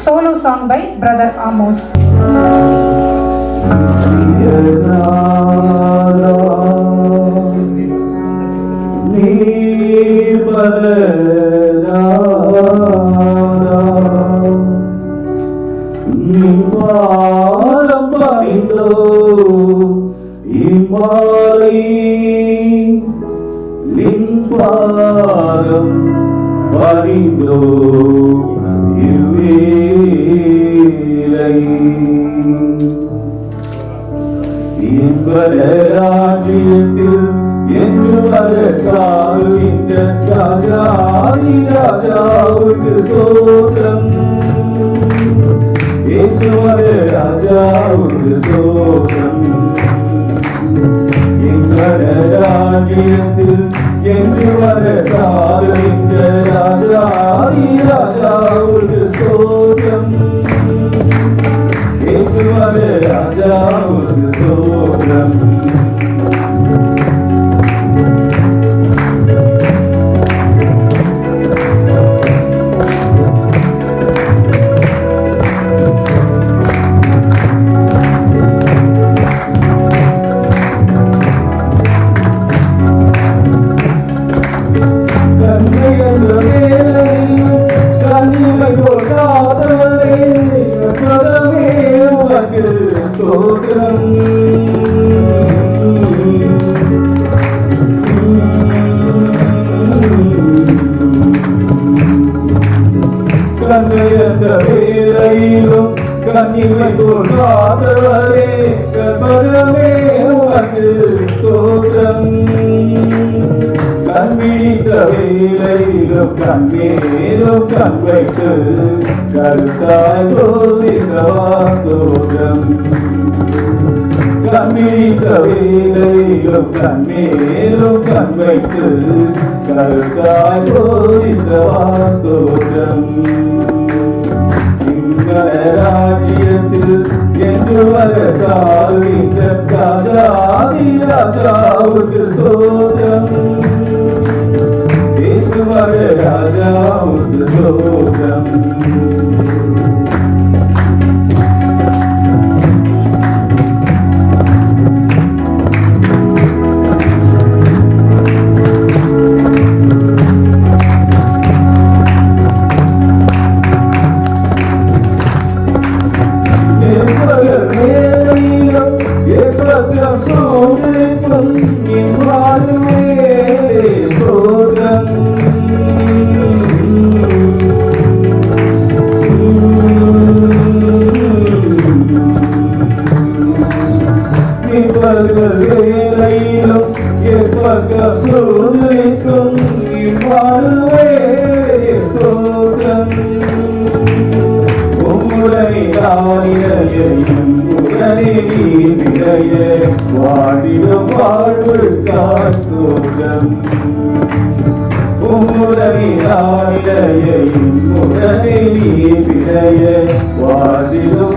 solo song by Brother Amos. കരസാവിന്റെ രാജാതി രാജാവുക്ക് സ്തോത്രം. യേശുവരെ രാജാവുക്ക് സ്തോത്രം. ഇങ്ങനെ രാജ്യത്തിൽ എന്തുവരെ സാവിന്റെ രാജാതി രാജാവുക്ക് സ്തോത്രം. യേശുവരെ രാജാവുക്ക് സ്തോത്രം. உனக்கு ஸ்தோத்திரம் கண்ணியந்த வேலையிலும் கண்ணிமை தோன்றாதவரே கர்மகமே உனக்கு ஸ்தோத்திரம் கண்பிடித்த வேலையிலும் கண்ணீரும் கண் வைத்து கருத்தாய் தோதித்தவா தோற்ற பிடித்த வேலையிலும் கண்ணீரும் கண் வைத்து கருத்தாய் போதித்த போதித்தவாசோகம் ராஜ்யத்தில் என்று அரசாகின்ற ராஜாதி ராஜாவுக்கு சோதம். ஈஸ்வர ராஜாவுக்கு சோதம். எப்பகர் எப்பக்கம் எப்பகம் இவ்வாறுவே இவ்வாறுமே சோதம் உம்முடனே உடனே நீதிரைய வாடிடும் வாழ்வு காத்தோட்டம் உம்முடனே தானிரையும் உடனே நீதிரைய வாடிடும்